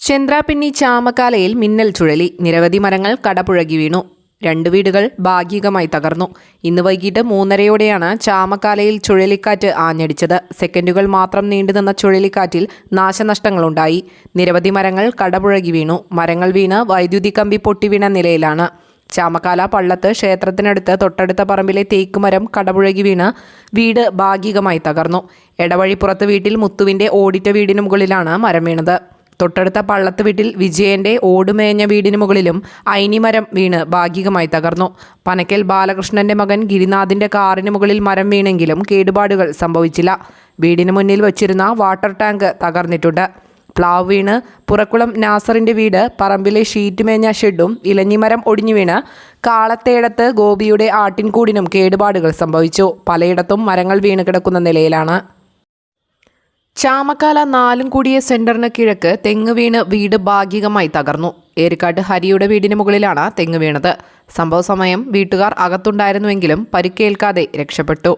ചന്ദ്രാപിന്നി ചാമക്കാലയിൽ മിന്നൽ ചുഴലി. നിരവധി മരങ്ങൾ കടപുഴകി വീണു. രണ്ട് വീടുകൾ ഭാഗികമായി തകർന്നു. ഇന്ന് വൈകിട്ട് മൂന്നരയോടെയാണ് ചാമക്കാലയിൽ ചുഴലിക്കാറ്റ് ആഞ്ഞടിച്ചത്. സെക്കൻഡുകൾ മാത്രം നീണ്ടുനിന്ന ചുഴലിക്കാറ്റിൽ നാശനഷ്ടങ്ങളുണ്ടായി. നിരവധി മരങ്ങൾ കടപുഴകി വീണു. മരങ്ങൾ വീണ് വൈദ്യുതി കമ്പി പൊട്ടിവീണ നിലയിലാണ്. ചാമക്കാല പള്ളത്ത് ക്ഷേത്രത്തിനടുത്ത് തൊട്ടടുത്ത പറമ്പിലെ തേക്കുമരം കടപുഴകി വീണ് വീട് ഭാഗികമായി തകർന്നു. എടവഴിപ്പുറത്ത് വീട്ടിൽ മുത്തുവിന്റെ ഓടിറ്റ വീടിന് മുകളിലാണ് മരം വീണത്. തൊട്ടടുത്ത പള്ളത്ത് വീട്ടിൽ വിജയന്റെ ഓടുമേഞ്ഞ വീടിന് മുകളിലും ഐനിമരം വീണ് ഭാഗികമായി തകർന്നു. പനക്കൽ ബാലകൃഷ്ണന്റെ മകൻ ഗിരിനാഥിന്റെ കാറിന് മുകളിൽ മരം വീണെങ്കിലും കേടുപാടുകൾ സംഭവിച്ചില്ല. വീടിന് മുന്നിൽ വച്ചിരുന്ന വാട്ടർ ടാങ്ക് തകർന്നിട്ടുണ്ട്. പ്ലാവ് വീണ് പുറക്കുളം നാസറിന്റെ വീട് പറമ്പിലെ ഷീറ്റ് മേഞ്ഞ ഷെഡും ഇലഞ്ഞിമരം ഒടിഞ്ഞു വീണ് കാളത്തേടത്ത് ഗോപിയുടെ ആട്ടിൻകൂടിനും കേടുപാടുകൾ സംഭവിച്ചു. പലയിടത്തും മരങ്ങൾ വീണ് കിടക്കുന്ന നിലയിലാണ്. ചാമക്കാല നാലും കൂടിയ സെന്ററിന് കിഴക്ക് തെങ്ങ് വീണ് വീട് ഭാഗികമായി തകർന്നു. ഏരിക്കാട്ട് ഹരിയുടെ വീടിന് മുകളിലാണ് തെങ്ങ് വീണത്. സംഭവ സമയം വീട്ടുകാർ അകത്തുണ്ടായിരുന്നുവെങ്കിലും പരിക്കേൽക്കാതെ രക്ഷപ്പെട്ടു.